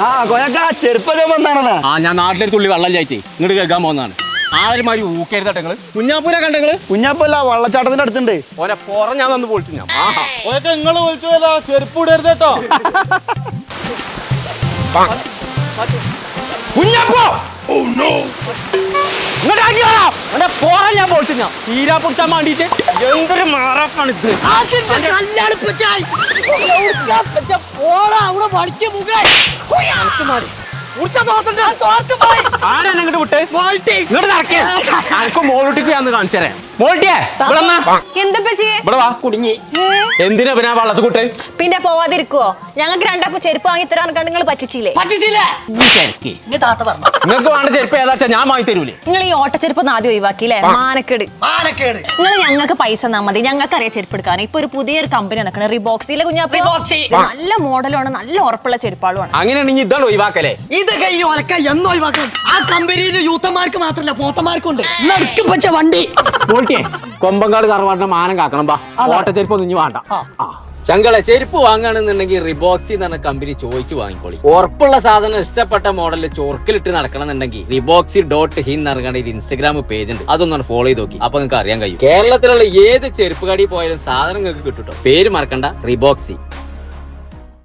ആ കൊയക്ക ചെറുപ്പതേ വന്നാണല്ലോ ആ ഞാൻ നാട്ടിലെ തുള്ളി വെള്ളം ചായറ്റി ഇങ്ങോട്ട് കേൾക്കാൻ പോകുന്നതാണ്. ആരുമാതിരി ഊക്കരുതട്ടെ നിങ്ങൾ കുഞ്ഞാപ്പൂരെ കണ്ടെങ്കിൽ കുഞ്ഞപ്പല്ല വള്ളച്ചാട്ടത്തിന്റെ അടുത്തുണ്ട്. ഓനെ പുറം ഞാൻ വന്ന് പൊളിച്ചു ഞാൻ. ഓക്കെ നിങ്ങൾ വിളിച്ചതല്ല ചെരുപ്പ് ഇടരുത് കേട്ടോ. കുഞ്ഞാപ്പോ! ഓ വേണം അവന്റെ പുറം ഞാൻ ഞാൻ തീരാ പൊളിച്ചാൻ വേണ്ടിട്ട് എന്തൊരു മാറാപ്പാണ് ഇത് ആരാണ് ഇങ്ങോട്ട് വിട്ട് ഇങ്ങോട്ട് നടക്കേ എന്തിനാ പിന്നെ വള്ളത്ത് കൂട്ട്? പിന്നെ പോവാതിരിക്കുവോ? ഞങ്ങൾക്ക് രണ്ടാക്കും ചെരുപ്പ് വാങ്ങി തരാൻ കണ്ട് നിങ്ങൾ പറ്റിച്ചില്ലേ? നിങ്ങൾക്ക് വേണ്ട ചെരുപ്പ് ഏതാച്ചാ ഞാൻ വാങ്ങി തരൂലേ. നിങ്ങൾ ഈ ഓട്ടച്ചെരുപ്പ് ഒന്ന് ആദ്യം ഒഴിവാക്കിയില്ലേ മാനക്കേട്. മാനക്കേട്. നിങ്ങൾ ഞങ്ങൾക്ക് പൈസ തന്നാ മതി. ഞങ്ങൾക്ക് അറിയാം ചെരുപ്പ് എടുക്കാൻ. ഇപ്പൊ ഒരു പുതിയൊരു കമ്പനി നടക്കണ റിബോക്സിലെ കുഞ്ഞാ. നല്ല മോഡലാണ് നല്ല ഉറപ്പുള്ള ചെരുപ്പാളുമാണ് അങ്ങനെയാണെങ്കിൽ ഇതാണ് ഒഴിവാക്കലേ. ഇതൊക്കെ ഈ ഒലക്ക എന്ന് ഒഴിവാക്കണം. ആ കമ്പനിയിൽ യൂത്തന്മാർക്ക് മാത്രല്ല പോത്തന്മാർക്കുണ്ട്. നടുക്ക് പച്ച വണ്ടി. കൊമ്പങ്കാട് കറവാട്ടിന്റെ മാനം കാക്കണം ബാ. ഓട്ടച്ചെരുപ്പ് ഇനി വേണ്ട. ചങ്കളെ ചെരുപ്പ് വാങ്ങുകയാണെന്നുണ്ടെങ്കിൽ റിബോക്സി എന്ന് പറഞ്ഞ കമ്പനി ചോദിച്ചു വാങ്ങിക്കോളി. ഉറപ്പുള്ള സാധനം ഇഷ്ടപ്പെട്ട മോഡലിൽ ചോർക്കിലിട്ട് നടക്കണം എന്നുണ്ടെങ്കിൽ റിബോക്സി ഡോട്ട് ഹിൻ എന്നറിയാണ്ട് ഒരു ഇൻസ്റ്റഗ്രാം പേജ് ഉണ്ട്. അതൊന്നും ഫോളോ ചെയ്ത് നോക്കി. അപ്പൊ നിങ്ങൾക്ക് അറിയാൻ കഴിയും. കേരളത്തിലുള്ള ഏത് ചെരുപ്പ് കടി പോയാലും സാധനം നിങ്ങൾക്ക് കിട്ടും പേര് മറക്കണ്ട റിബോക്സി